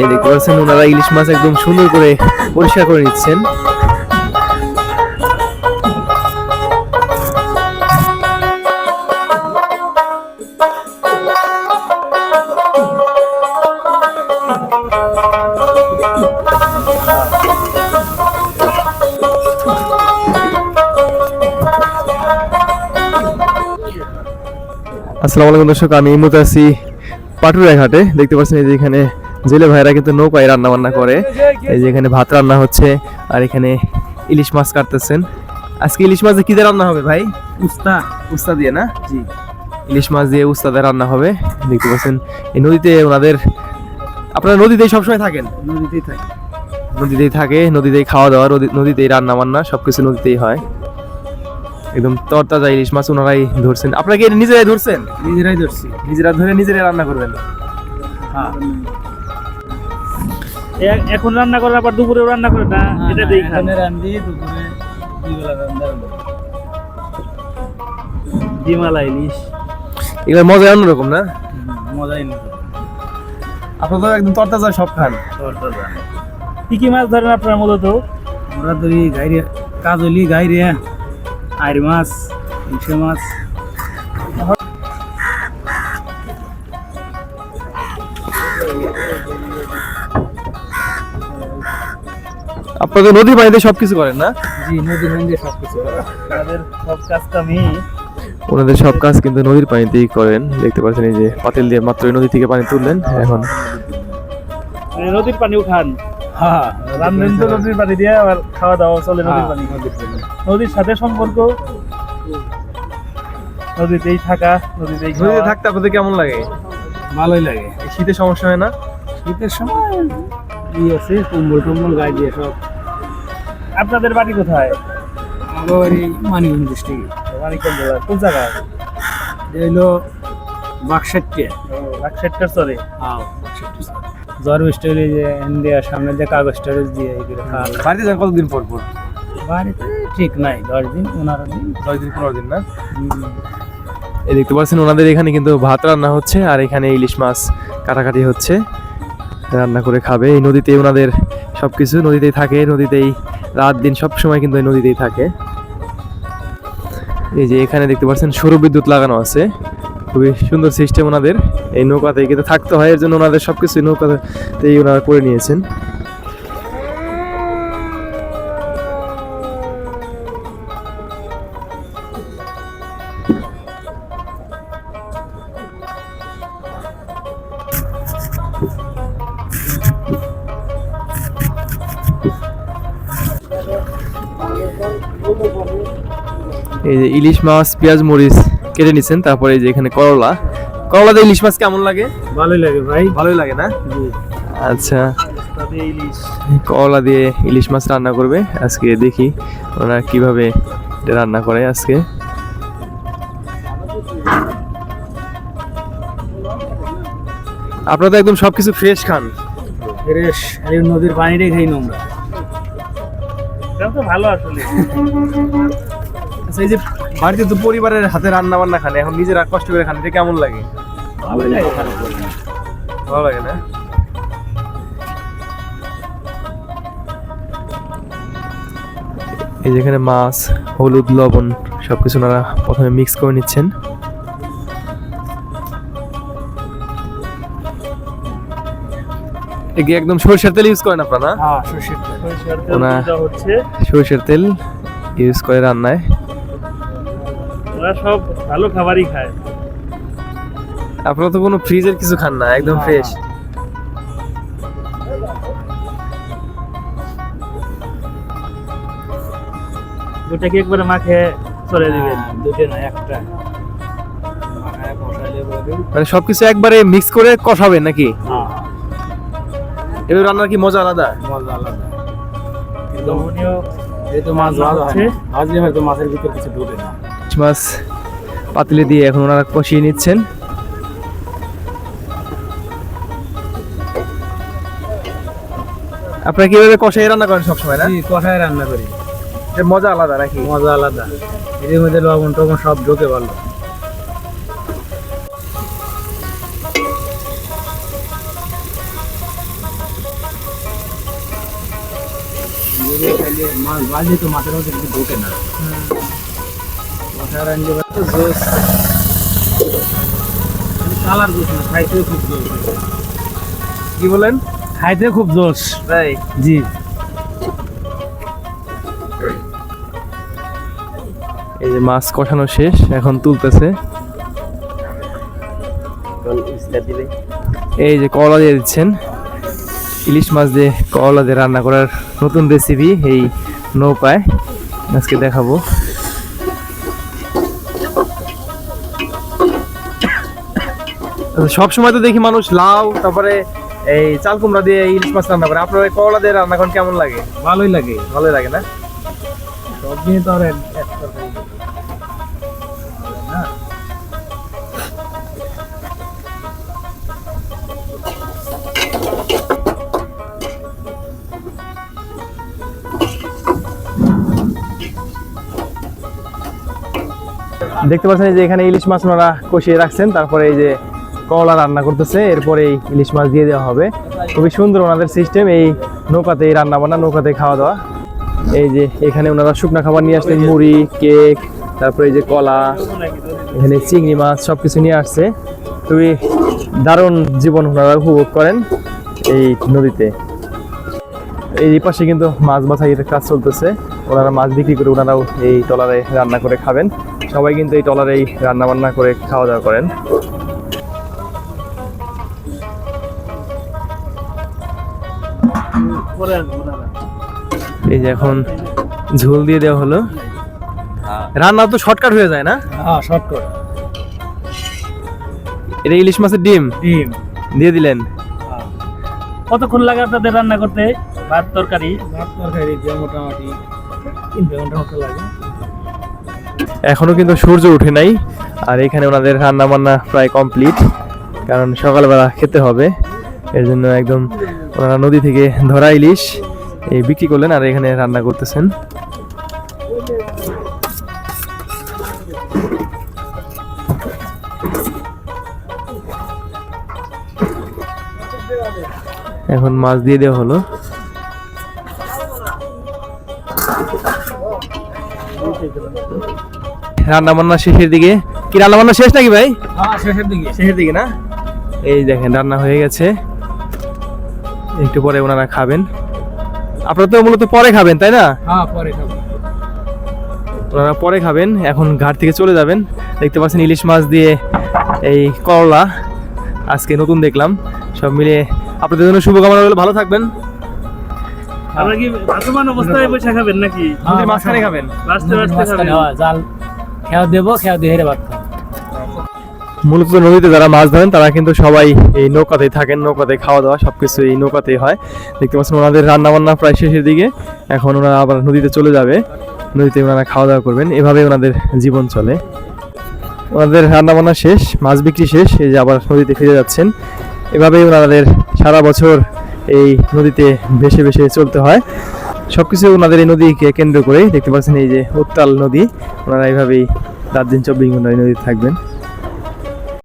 এই দেখতে ওনারা ইলিশ মাছ একদম সুন্দর করে পরিষ্কার করে নিচ্ছেন। আসসালামু আলাইকুম দর্শক, আমি এই মুহূর্তে আছি পাটুরিয়া ঘাটে দেখতে পাচ্ছেন এই যে এখানে জেলে ভাইরা কিন্তু নৌকায় রান্না বান্না করে। এই যে এখানে ভাত রান্না হচ্ছে আর এখানে ইলিশ মাছ কাটতেছেন। আজকে ইলিশ মাছ কি দিয়ে রান্না হবে ভাই? উস্তা। উস্তা দিয়ে না? জি। ইলিশ মাছ দিয়ে উস্তা দিয়ে রান্না হবে। দেখতে পাচ্ছেন এই নদীতে ওনাদের আপনারা নদীতেই সবসময় থাকেন? নদীতেই থাকে। নদীতেই থাকে নদীতেই খাওয়া দাওয়া নদী- নদীতেই রান্না বান্না সব কিছু নদীতেই হয়। একদম তরতাজা ইলিশ মাছ ওনারাই ধরছেন। আপনারা কি নিজেরাই ধরছেন? নিজেরাই ধরছি। নিজেরা ধরে নিজেরাই রান্না করবেন? হ্যাঁ। এখন রান্না করার আবার দুপুরেও রান্না করে না এটা দেই খান রান্ধি দুপুরে রান্না ডিমালা ইলিশ। এগুলোর মজা অন্যরকম না? মজাই নেই আপনারা তো একদম তরতাজা সব খান। কি কি মাছ ধরেন আপনারা মূলত? আমরা ধরি গাইরে কাজলি গাইরে আইর মাছ ইসে মাছ। আপনারা তো নদী পানিতে সবকিছু করেন না? জি নদীর মধ্যে সব কিছু করা তাদের সব কাজ কামই ওনাদের সব কাজ কিন্তু নদীর পানিতেই করেন। দেখতে পাচ্ছেন এই যে পাতিল দিয়ে মাত্র নদী থেকে পানি তুললেন। এখন নদীর পানিও খান হ্যাঁ রান্ধেন তো নদীর পানি দিয়ে আবার খাওয়া দাওয়া চলে নদীর হ্যাঁ, পানি নদীর নদীর সাথে সম্পর্ক? নদীতেই থাকা নদীতেই নদীতে থাকতে আপনাদের কেমন লাগে? ভালোই লাগে। শীতে সমস্যা হয় না? শীতের সময় আছে কম্বল টম্বল গায়ে দিয়ে সব। আপনাদের বাড়ি কোথায়? আবার এই মানিকগঞ্জ ডিস্ট্রিক্টে। মানিকগঞ্জ জেলার কোন জায়গায় এটা হইল বাক্সাট্টে রাকশেটকার চরে হ্যাঁ জ্বর স্টোরে যে ইন্ডিয়ার সামনে যে কাগজ স্টোরেজ দিয়ে এগুলো খাওয়া বাড়িতে যান কতদিন পর পর? বাড়িতে ঠিক নাই দশ দিন পনেরো দিন। দশ দিন পনেরো দিন না? এই দেখতে পাচ্ছেন ওনাদের এখানে কিন্তু ভাত রান্না হচ্ছে আর এখানে ইলিশ মাছ কাটাকাটি হচ্ছে। রান্না করে খাবে। এই নদীতে ওনাদের সব কিছু নদীতেই থাকে নদীতেই রাত দিন সব সময় কিন্তু এই নদীতেই থাকে। এই যে এখানে দেখতে পাচ্ছেন সৌর বিদ্যুৎ লাগানো আছে। খুবই সুন্দর সিস্টেম ওনাদের। এই নৌকাতে কিন্তু থাকতে হয়, এর জন্য ওনাদের সব কিছু নৌকাতেই ওনারা করে নিয়েছেন। এই যে ইলিশ মাছ পেঁয়াজ মরিচ কেটে নিছেন তারপরে এই যে এখানে করলা। করলা দিয়ে ইলিশ মাছ কেমন লাগে? ভালোই লাগে ভাই। ভালোই লাগে না? আচ্ছা। ইলিশ। করলা দিয়ে ইলিশ মাছ রান্না করবে আজকে দেখি ওরা কীভাবে রান্না করে আজকে। আপনারা তো একদম সবকিছু ফ্রেশ খান। ফ্রেশ এই নদীর পানিটাই খাই নোংরা এটা তো ভালো আসলে। আচ্ছা এই যে বাড়িতে তো পরিবারের হাতে রান্না বান্না খান এখন নিজেরা কষ্ট করে খান এটা কেমন লাগে। ভালো লাগে। না? এই যেখানে মাছ হলুদ লবণ সবকিছু ওনারা প্রথমে মিক্স করে নিচ্ছেন। এগে একদম সরষের তেল ইউজ করেন আপনারা? হ্যাঁ সর্ষের তেল। সরিষার তেল হচ্ছে সরষের তেল ইউজ করে রান্নায়। ওরা সব ভালো খাবারই খায়। আপনারা তো কোনো ফ্রিজের কিছু খান না একদম ফ্রেশ একবারে মাখে চলে দিবেন? দুটো না একটা। মানে সবকিছু একবারে মিক্স করে কষাবেন নাকি? এবার রান্নার কি মজা আলাদা? মজা আলাদা। লবণীয় মাছ ভালো হয় ভাজলে হয়তো মাছের ভিতর কিছু ঢোকে না। মাছ পাতিলে দিয়ে এখন ওনারা কষিয়ে নিচ্ছেন। আপনারা কীভাবে কষাই রান্না করেন সবসময় না? জি, কষায় রান্না করি। মজা আলাদা নাকি? মজা আলাদা। এর মধ্যে লবণ টবণ সব ঢোকে ভালো। মাছ বাজে তো মাছের মধ্যে কিছু ঢোকে না। মশার আনলে তো জোস কালার জোস না খাইতেও খুব জোস কি বলেন? খাইতে খুব জোস তাই? জি। এই যে মাছ কষানো শেষ এখন তুলতেছে। এই যে কলা দিয়ে দিচ্ছেন। ইলিশ মাছ দিয়ে করলা দিয়ে রান্না করার নতুন রেসিপি এই নৌকায় আজকে দেখাবো। সব সময় তো দেখি মানুষ লাউ তারপরে এই চাল কুমড়া দিয়ে ইলিশ মাছ রান্না করে। আপনার করলা দিয়ে রান্না করেন কেমন লাগে? ভালোই লাগে। ভালোই লাগে না? সব তো আর দেখতে পাচ্ছেন যে এখানে ইলিশ মাছ ওনারা কষিয়ে রাখছেন, তারপরে এই যে কলা রান্না করতেছে, এরপরে এই ইলিশ মাছ দিয়ে দেওয়া হবে। খুবই সুন্দর ওনাদের সিস্টেম এই নৌকাতে এই রান্না বান্না নৌকাতে খাওয়া দাওয়া। এই যে এখানে ওনারা শুকনা খাবার নিয়ে আসলেন মুড়ি, কেক, তারপরে এই যে কলা, এখানে চিংড়ি মাছ সব কিছু নিয়ে আসছে। খুবই দারুণ জীবন ওনারা উপভোগ করেন এই নদীতে। এই পাশে কিন্তু মাছ বাছাইয়ের কাজ চলতেছে, ওনারা মাছ বিক্রি করে ওনারাও এই টলারে রান্না করে খাবেন। সবাই কিন্তু এই টলারেই রান্না বান্না করে খাওয়া দাওয়া করেন। এই যে এখন ঝোল দিয়ে দেওয়া হলো। রান্না তো শর্টকাট হয়ে যায় না? হ্যাঁ শর্টকাট। এটা ইলিশ মাছের ডিম? ডিম। দিয়ে দিলেন। কতক্ষণ লাগে আপনাদের রান্না করতে? ভাত তরকারি? ভাত তরকারি দিয়ে মোটামুটি তিন ঘণ্টা মতো লাগে। এখনও কিন্তু সূর্য উঠে নাই, আর এখানে ওনাদের রান্না বান্না প্রায় কমপ্লিট কারণ সকালবেলা খেতে হবে। এর জন্য একদম ওনারা নদী থেকে ধরা ইলিশ এই বিক্রি করলেন আর এখানে রান্না করতেছেন। এখন মাছ দিয়ে দেওয়া হলো। রান্না বান্না শেষের দিকে। কি রান্না বান্না শেষ নাকি ভাই? হ্যাঁ শেষের দিকে। শেষের দিকে না? এই দেখেন রান্না হয়ে গেছে। একটু পরে ওনারা খাবেন। আপনারা তো মূলত পরে খাবেন তাই না? হ্যাঁ পরে ওনারা পরে খাবেন এখন ঘাট থেকে চলে যাবেন। দেখতে পাচ্ছেন ইলিশ মাছ দিয়ে এই করলা। আজকে নতুন দেখলাম। সব মিলে আপনাদের জন্য শুভকামনা রইল। ভালো থাকবেন। আপনারা কি ভাসমান অবস্থায় বসে খাবেন নাকি? নদীর মাঝখানে খাবেন। খাবেন হ্যাঁ, জাল খেয়া দেবো খেয়া দিয়ে হেরে ভাত মূলত নদীতে যারা মাছ ধরেন তারা কিন্তু সবাই এই নৌকাতেই থাকেন নৌকাতে খাওয়া দাওয়া সবকিছু এই নৌকাতেই হয়। দেখতে পাচ্ছেন ওনাদের রান্না বান্না প্রায় শেষের দিকে। এখন ওনারা আবার নদীতে চলে যাবে। নদীতে ওনারা খাওয়া দাওয়া করবেন। এভাবে ওনাদের জীবন চলে। ওনাদের রান্না বান্না শেষ মাছ বিক্রি শেষ এই যে আবার নদীতে ফিরে যাচ্ছেন। এভাবেই ওনাদের সারা বছর এই নদীতে ভেসে ভেসে চলতে হয়। সবকিছু ওনাদের এই নদীকে কেন্দ্র করে দেখতে পাচ্ছেন, এই যে উত্তাল নদী। ওনারা এইভাবেই রাত দিন চব্বিশ ঘণ্টা এই নদীতে থাকবেন।